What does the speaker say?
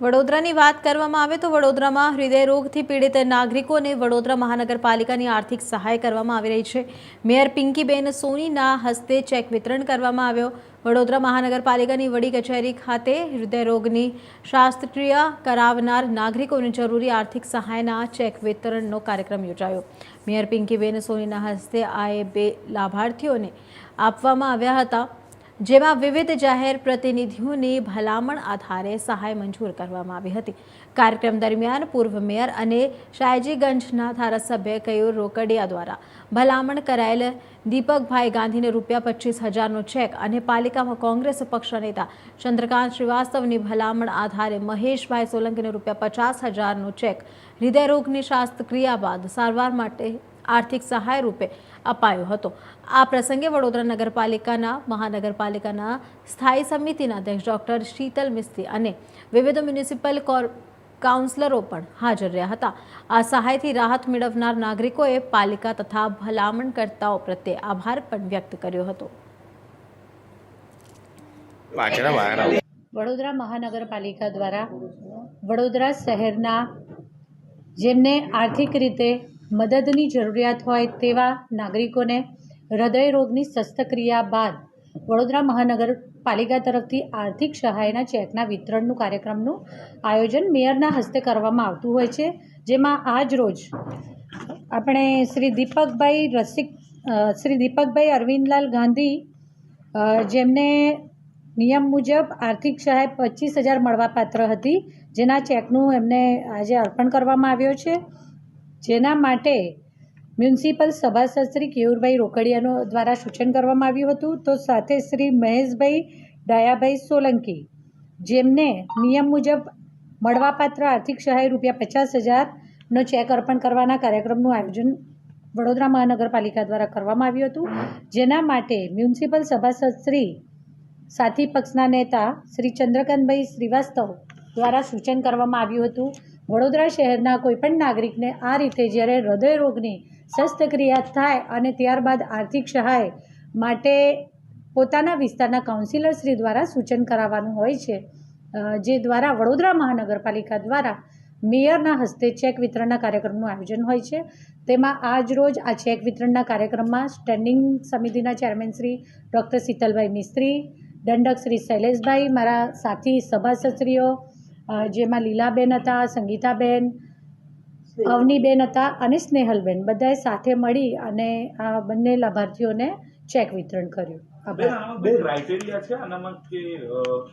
વડોદરાની વાત કરવામાં આવે તો વડોદરામાં હૃદય રોગથી પીડિત નાગરિકોને વડોદરા મહાનગરપાલિકાની આર્થિક સહાય કરવામાં આવી રહી છે. મેયર પિંકીબેન સોનીના હસ્તે ચેક વિતરણ કરવામાં આવ્યો. વડોદરા મહાનગરપાલિકાની વડી કચેરી ખાતે હૃદય રોગની શાસ્ત્રક્રિયા કરાવનાર નાગરિકોને જરૂરી આર્થિક સહાયના ચેક વિતરણનો કાર્યક્રમ યોજાયો. મેયર પિંકીબેન સોનીના હસ્તે આ બે લાભાર્થીઓને આપવામાં આવ્યા હતા. જેમાં વિવિધ જાહેર પ્રતિનિધિઓની ભલામણ આધારે સહાય મંજૂર કરવામાં આવી હતી. કાર્યક્રમ દરમિયાન પૂર્વ મેયર અને શાયજીગંજના ધારાસભ્ય કયુર રોકડિયા દ્વારા ભલામણ કરાયેલ દીપકભાઈ ગાંધીને રૂપિયા પચીસ હજારનો ચેક અને પાલિકામાં કોંગ્રેસ પક્ષના નેતા ચંદ્રકાંત શ્રીવાસ્તવની ભલામણ આધારે મહેશભાઈ સોલંકીને રૂપિયા પચાસ હજારનો ચેક, હૃદયરોગની શાસ્ત્રક્રિયા બાદ સારવાર માટે આર્થિક સહાય રૂપે અપાયો હતો. આ પ્રસંગે વડોદરા નગરપાલિકાના મહાનગરપાલિકાના સ્થાયી સમિતિના અધ્યક્ષ ડોક્ટર શીતલ મિસ્ત્રી અને વિવિધ મ્યુનિસિપલ કોર કાઉન્સલરો પણ હાજર રહ્યા હતા. આ સહાયથી રાહત મેળવનાર નાગરિકોએ પાલિકા તથા ભલામણકર્તાઓ પ્રત્યે આભાર પણ વ્યક્ત કર્યો હતો. વડોદરા મહાનગરપાલિકા દ્વારા વડોદરા શહેરના જેમને આર્થિક રીતે મદદની જરૂરિયાત હોય તેવા નાગરિકોને હૃદય રોગની શસ્ત્રક્રિયા બાદ વડોદરા મહાનગરપાલિકા તરફથી આર્થિક સહાયના ચેકના વિતરણનું કાર્યક્રમનું આયોજન મેયરના હસ્તે કરવામાં આવતું હોય છે. જેમાં આજ રોજ આપણે શ્રી દીપકભાઈ રસિક શ્રી દીપકભાઈ અરવિંદલાલ ગાંધી જેમને નિયમ મુજબ આર્થિક સહાય પચીસ હજાર મળવાપાત્ર હતી, જેના ચેકનું એમને આજે અર્પણ કરવામાં આવ્યો છે. જેના માટે મ્યુનિસિપલ સભાસદ શ્રી કેયુરભાઈ રોકડિયાનો દ્વારા સૂચન કરવામાં આવ્યું હતું. તો સાથે શ્રી મહેશભાઈ ડાયાભાઈ સોલંકી, જેમને નિયમ મુજબ મળવાપાત્ર આર્થિક સહાય રૂપિયા પચાસ હજારનો ચેક અર્પણ કરવાના કાર્યક્રમનું આયોજન વડોદરા મહાનગરપાલિકા દ્વારા કરવામાં આવ્યું હતું. જેના માટે મ્યુનિસિપલ સભાસદ શ્રી સાથી પક્ષના નેતા શ્રી ચંદ્રકાંતભાઈ શ્રીવાસ્તવ દ્વારા સૂચન કરવામાં આવ્યું હતું. વડોદરા શહેરના કોઈપણ નાગરિકને આ રીતે જ્યારે હૃદયરોગની શસ્ત્રક્રિયા થાય અને ત્યારબાદ આર્થિક સહાય માટે પોતાના વિસ્તારના કાઉન્સિલરશ્રી દ્વારા સૂચન કરાવવાનું હોય છે જે દ્વારા વડોદરા મહાનગરપાલિકા દ્વારા મેયરના હસ્તે ચેક વિતરણના કાર્યક્રમનું આયોજન હોય છે. તેમાં આજ રોજ આ ચેક વિતરણના કાર્યક્રમમાં સ્ટેન્ડિંગ સમિતિના ચેરમેન શ્રી ડૉક્ટર શીતલભાઈ મિસ્ત્રી, દંડક શ્રી શૈલેષભાઈ, મારા સાથી સભાસદશ્રીઓ જેમાં લીલાબેન હતા સંગીતાબેન અવનીબેન હતા અને સ્નેહલબેન. બધાએ સાથે મળી અને આ બંને લાભાર્થીઓને ચેક વિતરણ કર્યું. બેન આમાં કોઈ ક્રાઇટેરિયા છે આનામાં કે